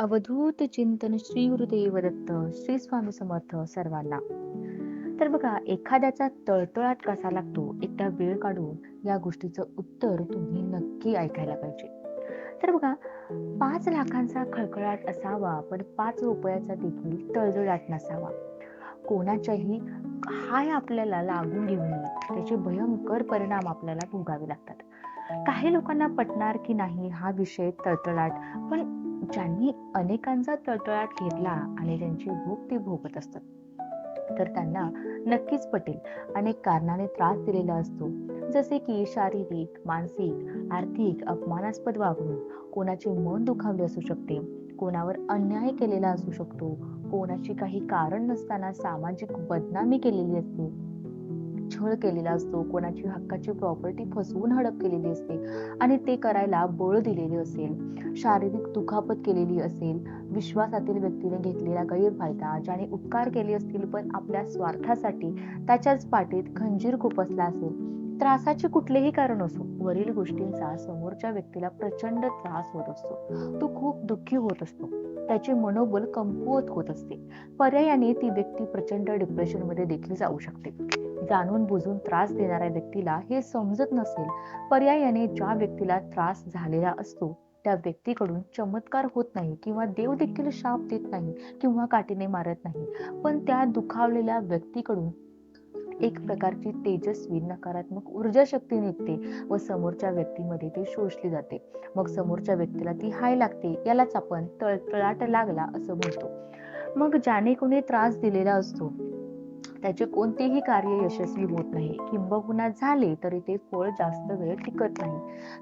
अवधूत चिंतन श्री गुरुदेव दत्त श्री स्वामी समर्थ सर्वांना. तर बघा एखाद्याचा तळतळाट कसा लागतो एकदा वेळ काढून या गोष्टीचं उत्तर तुम्ही नक्की ऐकायला पाहिजे. तर बघा पाच लाखांचा खळखळाट असावा पण पाच रुपयाचा देखील तळजळाट नसावा. कोणाच्याही हाय आपल्याला लागून घेऊ नये. त्याचे भयंकर परिणाम आपल्याला भोगावे लागतात. काही लोकांना पटणार की नाही हा विषय तळतळाट पण ज्यांनी अनेकांचा तळतळाट घेतला आणि त्यांची भूक ते भोगत असतात तर त्यांना नक्कीच पटेल. अनेक कारणाने त्रास दिलेला असतो. जसे की शारीरिक मानसिक आर्थिक अपमानास्पद वागणूक कोणाचे मन दुखावले असू शकते कोणावर अन्याय केलेला असू शकतो कोणाची काही कारण नसताना सामाजिक बदनामी केलेली असते. छळ केलेला असतो. कोणाची हक्काची प्रॉपर्टी फसवून हडप केलेली असते आणि ते करायला बळ दिलेले असेल. शारीरिक दुखापत केलेली असेल. विश्वासातील व्यक्तीने घेतलेला गैरफायदा ज्याने उपकार केले असतील पण आपल्या स्वार्थासाठी त्याच्याच पाठीत खंजीर खुपसला असेल त्रासाचे कुठलेही कारण असो वरील गोष्टींचा समोरच्या व्यक्तीला प्रचंड त्रास होत असतो. तो खूप दुःखी होत असतो. त्याचे मनोबल कमकुवत होत असते. पर्यायाने ती व्यक्ती प्रचंड डिप्रेशनमध्ये देखील जाऊ शकते. जाणून बुजून त्रास देणाऱ्या व्यक्तीला हे समजत नसेल पर्यायाने ज्या व्यक्तीला त्रास झालेला असतो त्या व्यक्तीकडून चमत्कार होत नाही किंवा देव देखील शाप देत नाही किंवा काठीने मारत नाही. पण त्या दुखावलेल्या व्यक्तीकडून एक प्रकारची तेजस्वी नकारात्मक ऊर्जा शक्ती निघते व समोरच्या व्यक्तीमध्ये ती शोषली जाते. मग समोरच्या व्यक्तीला ती हाय लागते यालाच आपण तळतळाट लागला असं म्हणतो. मग ज्याने कोणी त्रास दिलेला असतो त्याचे कोणतेही कार्य यशस्वी होत नाही. किंबहुना झाले तरी ते फळ जास्त वेळ टिकत नाही.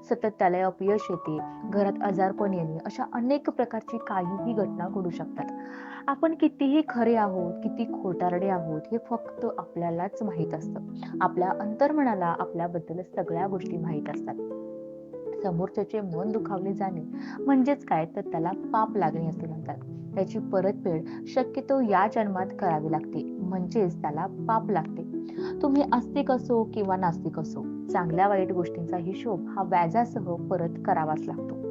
सतत त्याला अपयश येते. घरात आजारपण येणे अशा अनेक प्रकारची काहीही घटना घडू शकतात. आपण कितीही खरे आहोत किती खोटारडे आहोत हे फक्त आपल्यालाच माहीत असतं. आपल्या अंतर्मनाला आपल्याबद्दल सगळ्या गोष्टी माहीत असतात. समोरच्याचे मन दुखावले जाणे म्हणजेच काय? तर त्याला पाप लागणे असे म्हणतात. त्याची परतफेड शक्यतो या जन्मात करावी लागते. म्हणजेच त्याला पाप लागते. तुम्ही आस्तिक असो किंवा नास्तिक असो चांगल्या वाईट गोष्टींचा हिशोब हा व्याजासह परत करावाच लागतो.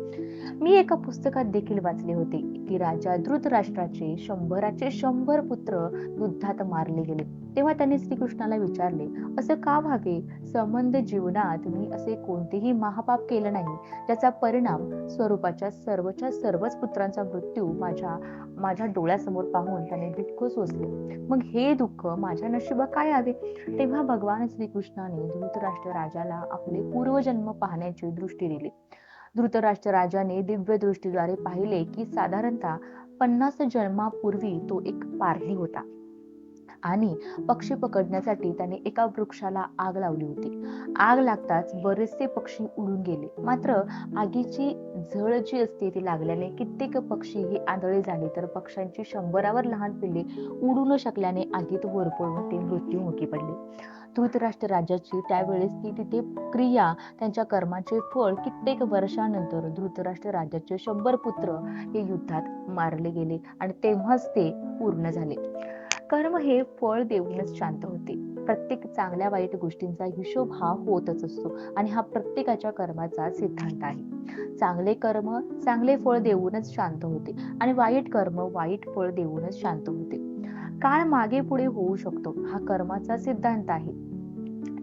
मी एका पुस्तकात देखील वाचले होते की राजा धृतराष्ट्राचे शंभराचे शंभर पुत्र युद्धात मारले गेले. तेव्हा त्यांनी श्रीकृष्णाला विचारले असं का व्हावे? संबंध जीवनात मी असे कोणतेही महापाप केलं नाही त्याचा परिणाम स्वरूपाच्या सर्वच्या सर्वच पुत्रांचा मृत्यू माझ्या माझ्या डोळ्यासमोर पाहून त्याने दुःख सोसले. मग हे दुःख माझ्या नशिबा काय आवे तेव्हा भगवान श्रीकृष्णाने धृतराष्ट्र राजाला आपले पूर्वजन्म पाहण्याची दृष्टी दिली. धृतराष्ट्र राजाने दिव्य दृष्टीद्वारे पाहिले की साधारणतः पन्नास जन्मापूर्वी तो एक पारधी होता. आणि पक्षी पकडण्यासाठी त्याने एका वृक्षाला आग लावली होती. आग लागताच बरेचसे पक्षी उडून गेले. मात्र आगीची झळ जी असते ती लागल्याने कित्येक पक्षी ही आंधळे झाले. तर पक्ष्यांची शंभरावर लहान पिल्ले उडू न शकल्याने आगीत होरपळून ते मृत्यूमुखी पडले. धृतराष्ट्र राजाची त्यावेळेस ती तिथे क्रिया त्यांच्या कर्माचे फळ कित्येक वर्षानंतर धृतराष्ट्र राजाचे शंभर पुत्र हे युद्धात मारले गेले आणि तेव्हाच ते पूर्ण झाले. कर्म हे फळ देऊनच शांत होते. प्रत्येक चांगल्या वाईट गोष्टींचा हिशोब हा होतच असतो आणि हा प्रत्येकाच्या कर्माचा सिद्धांत आहे. चांगले कर्म चांगले फळ देऊनच शांत होते आणि वाईट कर्म वाईट फळ देऊनच शांत होते. काळ मागे पुढे होऊ शकतो हा कर्माचा सिद्धांत आहे.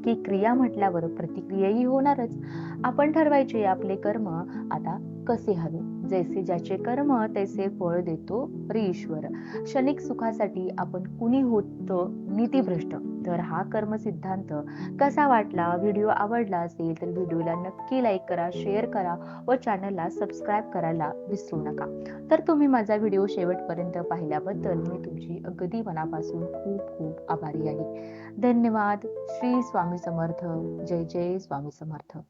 की क्रिया म्हटल्यावर प्रतिक्रियाही होणारच. आपण ठरवायचे आपले कर्म आता कसे हवे? जैसे ज्याचे कर्म तैसे फळ देतो रे ईश्वर. क्षणिक सुखासाठी आपण कुणी होतो नीतीभ्रष्ट? तर हा कर्म सिद्धांत कसा वाटला? व्हिडिओ आवडला असेल तर व्हिडिओला नक्की लाईक करा शेअर करा व चॅनलला सबस्क्राईब करायला विसरू नका. तर तुम्ही माझा व्हिडिओ शेवटपर्यंत पाहिल्याबद्दल मी तुमची अगदी मनापासून खूप खूप आभारी आहे. धन्यवाद. श्री स्वामी समर्थ. जय जय स्वामी समर्थ.